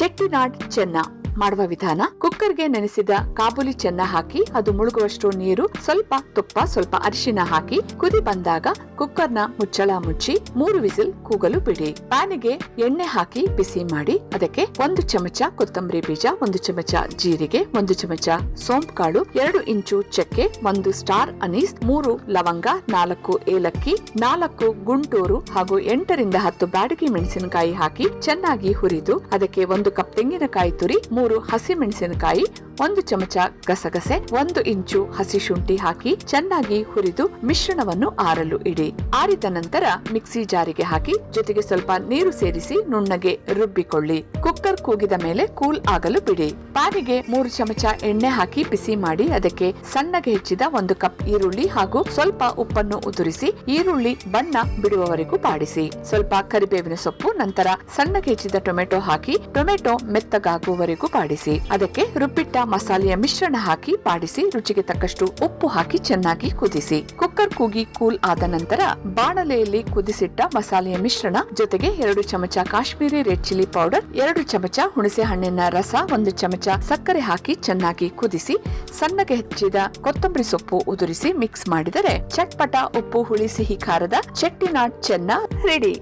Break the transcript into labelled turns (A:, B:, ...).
A: ಚೆಟ್ಟಿನಾಡ್ ಚೆನ್ನ ಮಾಡುವ ವಿಧಾನ, ಕುಕ್ಕರ್ಗೆ ನೆನೆಸಿದ ಕಾಬೂಲಿ ಚೆನ್ನ ಹಾಕಿ, ಅದು ಮುಳುಗುವಷ್ಟು ನೀರು, ಸ್ವಲ್ಪ ತುಪ್ಪ, ಸ್ವಲ್ಪ ಅರಿಶಿನ ಹಾಕಿ, ಕುದಿ ಬಂದಾಗ ಕುಕ್ಕರ್ನ ಮುಚ್ಚಳ ಮುಚ್ಚಿ, ಮೂರು ವಿಸಿಲ್ ಕೂಗಲು ಬಿಡಿ. ಪ್ಯಾನಿಗೆ ಎಣ್ಣೆ ಹಾಕಿ ಬಿಸಿ ಮಾಡಿ, ಅದಕ್ಕೆ ಒಂದು ಚಮಚ ಕೊತ್ತಂಬರಿ ಬೀಜ, ಒಂದು ಚಮಚ ಜೀರಿಗೆ, ಒಂದು ಚಮಚ ಸೋಂಪು ಕಾಳು ಎರಡು ಇಂಚು ಚಕ್ಕೆ, ಒಂದು ಸ್ಟಾರ್ ಅನೀಸ್, ಮೂರು ಲವಂಗ, ನಾಲ್ಕು ಏಲಕ್ಕಿ, ನಾಲ್ಕು ಗುಂಟೂರು ಹಾಗೂ ಎಂಟರಿಂದ ಹತ್ತು ಬ್ಯಾಡಗಿ ಮೆಣಸಿನಕಾಯಿ ಹಾಕಿ ಚೆನ್ನಾಗಿ ಹುರಿದು, ಅದಕ್ಕೆ ಒಂದು ಕಪ್ ತೆಂಗಿನಕಾಯಿ ತುರಿ ಮೂರು ಹಸಿ ಮೆಣಸಿನಕಾಯಿ, ಒಂದು ಚಮಚ ಗಸಗಸೆ, ಒಂದು ಇಂಚು ಹಸಿ ಶುಂಠಿ ಹಾಕಿ ಚೆನ್ನಾಗಿ ಹುರಿದು ಮಿಶ್ರಣವನ್ನು ಆರಲು ಇಡಿ. ಆರಿದ ನಂತರ ಮಿಕ್ಸಿ ಜಾರಿಗೆ ಹಾಕಿ ಜೊತೆಗೆ ಸ್ವಲ್ಪ ನೀರು ಸೇರಿಸಿ ನುಣ್ಣಗೆ ರುಬ್ಬಿಕೊಳ್ಳಿ. ಕುಕ್ಕರ್ ಕೂಗಿದ ಮೇಲೆ ಕೂಲ್ ಆಗಲು ಬಿಡಿ. ಪಾನಿಗೆ ಮೂರು ಚಮಚ ಎಣ್ಣೆ ಹಾಕಿ ಬಿಸಿ ಮಾಡಿ ಅದಕ್ಕೆ ಸಣ್ಣಗೆ ಹೆಚ್ಚಿದ ಒಂದು ಕಪ್ ಈರುಳ್ಳಿ ಹಾಗೂ ಸ್ವಲ್ಪ ಉಪ್ಪನ್ನು ಉದುರಿಸಿ ಈರುಳ್ಳಿ ಬಣ್ಣ ಬಿಡುವವರೆಗೂ ಬಾಡಿಸಿ. ಸ್ವಲ್ಪ ಕರಿಬೇವಿನ ಸೊಪ್ಪು, ನಂತರ ಸಣ್ಣಗೆ ಹೆಚ್ಚಿದ ಟೊಮೆಟೊ ಹಾಕಿ ಟೊಮೆಟೊ ಮೆತ್ತಗಾಗುವವರೆಗೂ ಬಾಡಿಸಿ ಅದಕ್ಕೆ ರುಬ್ಬಿಟ್ಟ ಮಸಾಲೆಯ ಮಿಶ್ರಣ ಹಾಕಿ ಪಾಡಿಸಿ, ರುಚಿಗೆ ತಕ್ಕಷ್ಟು ಉಪ್ಪು ಹಾಕಿ ಚೆನ್ನಾಗಿ ಕುದಿಸಿ. ಕುಕ್ಕರ್ ಕೂಗಿ ಕೂಲ್ ಆದ ನಂತರ ಬಾಣಲೆಯಲ್ಲಿ ಕುದಿಸಿಟ್ಟ ಮಸಾಲೆಯ ಮಿಶ್ರಣ, ಜೊತೆಗೆ ಎರಡು ಚಮಚ ಕಾಶ್ಮೀರಿ ರೆಡ್ ಚಿಲ್ಲಿ ಪೌಡರ್, ಎರಡು ಚಮಚ ಹುಣಸೆ ಹಣ್ಣಿನ ರಸ, ಒಂದು ಚಮಚ ಸಕ್ಕರೆ ಹಾಕಿ ಚೆನ್ನಾಗಿ ಕುದಿಸಿ, ಸಣ್ಣಗೆ ಹೆಚ್ಚಿದ ಕೊತ್ತಂಬರಿ ಸೊಪ್ಪು ಉದುರಿಸಿ ಮಿಕ್ಸ್ ಮಾಡಿದರೆ ಚಟ್ಪಟ, ಉಪ್ಪು, ಹುಳಿ, ಸಿಹಿ, ಖಾರದ, ಚೆಟ್ಟಿನಾಡ್, ಚೆನ್ನ ರೆಡಿ.